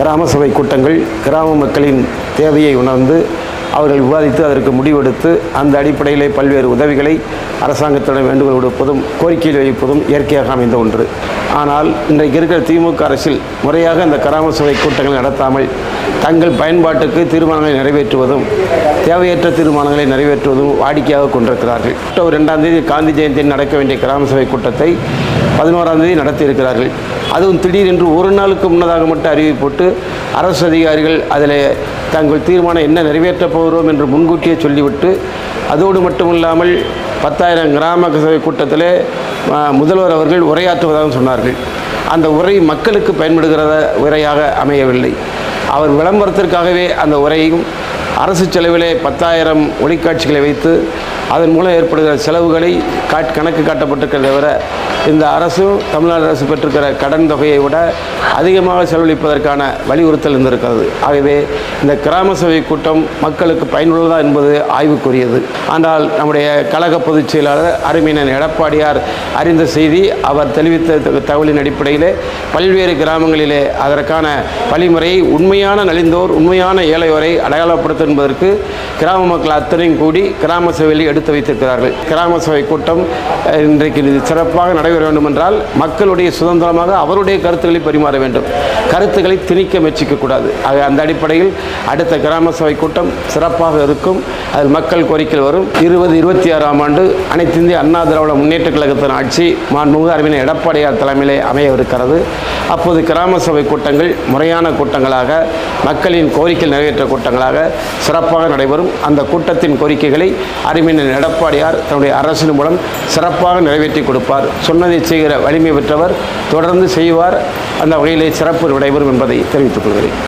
கிராம சபை கூட்டங்கள் கிராம மக்களின் தேவையை உணர்ந்து அவர்கள் விவாதித்து அதற்கு முடிவெடுத்து அந்த அடிப்படையிலே பல்வேறு உதவிகளை அரசாங்கத்திடம் வேண்டுகோள் விடுப்பதும் கோரிக்கையில் வைப்பதும் இயற்கையாக அமைந்த ஒன்று. ஆனால் இன்றைக்கு இருக்கிற திமுக அரசில் முறையாக அந்த கிராம சபை கூட்டங்களை நடத்தாமல் தங்கள் பயன்பாட்டுக்கு தீர்மானங்களை நிறைவேற்றுவதும் தேவையற்ற தீர்மானங்களை நிறைவேற்றுவதும் வாடிக்கையாக கொண்டிருக்கிறார்கள். அக்டோபர் ரெண்டாம் தேதி காந்தி ஜெயந்தியில் நடக்க வேண்டிய கிராம சபை கூட்டத்தை பதினோராம் தேதி நடத்தியிருக்கிறார்கள். அதுவும் திடீரென்று ஒரு நாளுக்கு முன்னதாக மட்டும் அறிவிப்போட்டு அரசு அதிகாரிகள் அதில் தங்கள் தீர்மானம் என்ன நிறைவேற்றப் போகிறோம் என்று முன்கூட்டியே சொல்லிவிட்டு அதோடு மட்டுமில்லாமல் பத்தாயிரம் கிராம சபை கூட்டத்திலே முதல்வர் அவர்கள் உரையாற்றுவதாக சொன்னார்கள். அந்த உரை மக்களுக்கு பயன்படுகிறத உரையாக அமையவில்லை. அவர் விளம்பரத்திற்காகவே அந்த உரையும் அரசு செலவிலே பத்தாயிரம் ஒளிக்காட்சிகளை வைத்து அதன் மூலம் ஏற்படுகிற செலவுகளை காட் கணக்கு காட்டப்பட்டிருக்கிறத தவிர இந்த அரசும் தமிழ்நாடு அரசு பெற்றிருக்கிற கடன் தொகையை விட அதிகமாக செலவழிப்பதற்கான வலியுறுத்தல் இருந்திருக்கிறது. ஆகவே இந்த கிராம சபை கூட்டம் மக்களுக்கு பயனுள்ளதா என்பது ஆய்வுக்குரியது. ஆனால் நம்முடைய கழக பொதுச் செயலாளர் அருமையினன் எடப்பாடியார் அறிந்த செய்தி அவர் தெரிவித்த தகவலின் அடிப்படையிலே பல்வேறு கிராமங்களிலே அதற்கான வழிமுறையை உண்மையான நலிந்தோர் உண்மையான ஏழையோரை அடையாளப்படுத்தும் என்பதற்கு கிராம மக்கள் அத்தனையும் கூடி கிராம சபையில் எடுத்து வைத்திருக்கிறார்கள். கிராம சபை கூட்டம் இன்றைக்கு இது சிறப்பாக நடைபெற வேண்டும் என்றால் மக்களுடைய சுதந்திரமாக அவருடைய கருத்துக்களை பரிமாற வேண்டும். கருத்துக்களை திணிக்க முயற்சிக்கக்கூடாது. ஆக அந்த அடிப்படையில் அடுத்த கிராம சபை கூட்டம் சிறப்பாக இருக்கும். அதில் மக்கள் கோரிக்கை வரும். இருபது இருபத்தி ஆறாம் ஆண்டு அனைத்து இந்திய அண்ணா திராவிட முன்னேற்ற கழகத்தின் ஆட்சி மாண்புமிகு அறிவினர் எடப்பாடியார் தலைமையிலே அமையவிருக்கிறது. அப்போது கிராம சபை கூட்டங்கள் முறையான கூட்டங்களாக மக்களின் கோரிக்கை நிறைவேற்ற கூட்டங்களாக சிறப்பாக நடைபெறும். அந்த கூட்டத்தின் கோரிக்கைகளை அறிவினர் எடப்பாடியார் தன்னுடைய அரசின் மூலம் சிறப்பாக நிறைவேற்றி கொடுப்பார். சொன்னதை செய்கிற வலிமை பெற்றவர் தொடர்ந்து செய்வார். அந்த வகையிலே சிறப்பு நடைபெறும் என்பதை தெரிவித்துக் கொள்கிறேன்.